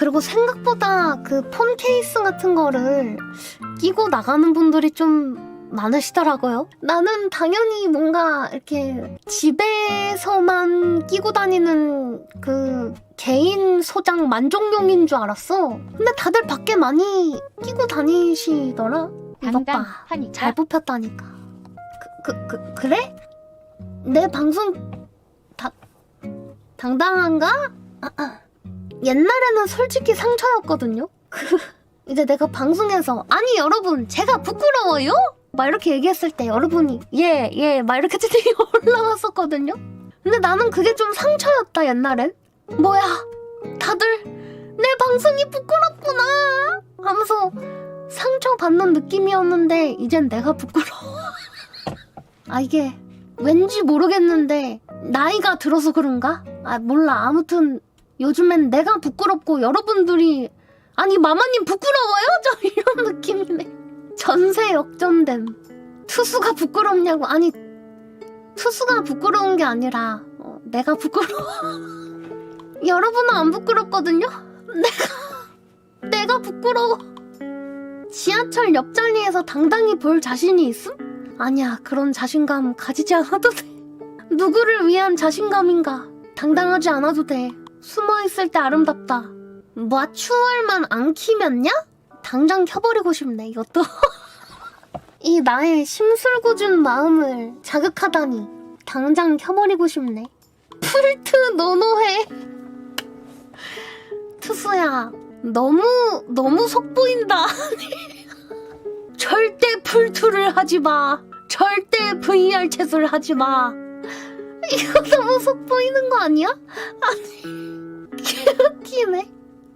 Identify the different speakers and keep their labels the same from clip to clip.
Speaker 1: 그리고 생각보다 그 폰 케이스 같은 거를 끼고 나가는 분들이 좀 많으시더라고요. 나는 당연히 뭔가 이렇게 집에서만 끼고 다니는 그 개인 소장 만족용인 줄 알았어. 근데 다들 밖에 많이 끼고 다니시더라. 이것 봐. 잘 뽑혔다니까. 그, 그, 그, 그래? 내 방송 다, 당당한가? 아, 아. 옛날에는 솔직히 상처였거든요? 그, 이제 내가 방송에서, 아니, 여러분, 제가 부끄러워요? 막 이렇게 얘기했을 때 여러분이, 예, 예, 막 이렇게 채팅이 올라왔었거든요? 근데 나는 그게 좀 상처였다, 옛날엔. 뭐야, 다들 내 방송이 부끄럽구나! 하면서 상처받는 느낌이었는데 이젠 내가 부끄러워. 아 이게 왠지 모르겠는데 나이가 들어서 그런가? 아 몰라. 아무튼 요즘엔 내가 부끄럽고 여러분들이 아니 마마님 부끄러워요? 저 이런 느낌이네. 전세 역전됨. 투수가 부끄럽냐고. 아니 투수가 부끄러운 게 아니라 어, 내가 부끄러워. 여러분은 안 부끄럽거든요? 내가 내가 부끄러워. 지하철 옆자리에서 당당히 볼 자신이 있음? 아니야, 그런 자신감 가지지 않아도 돼. 누구를 위한 자신감인가? 당당하지 않아도 돼. 숨어 있을 때 아름답다. 뭐 추월만 안 키면냐? 당장 켜버리고 싶네, 이것도. 이 나의 심술궂은 마음을 자극하다니. 당장 켜버리고 싶네. 풀트 노노해. 투수야, 너무, 너무 속보인다. 절대 풀투를 하지 마. 절대 VR 채소를 하지 마. 이거 너무 속보이는 거 아니야? 아니, 개웃기네.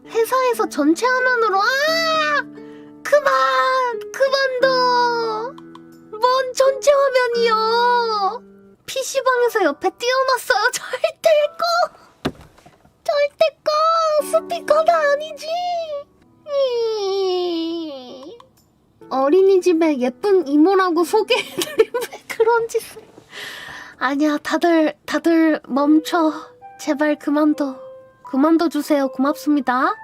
Speaker 1: 회사에서 전체 화면으로, 아! 그만! 그만둬! 뭔 전체 화면이요! PC방에서 옆에 띄워놨어요. 절대 꺼! 절대 꺼! 스피커가 아니지! 이... 어린이집에 예쁜 이모라고 소개해드린 왜 그런 짓을 아니야 다들 다들 멈춰. 제발 그만둬. 그만둬 주세요. 고맙습니다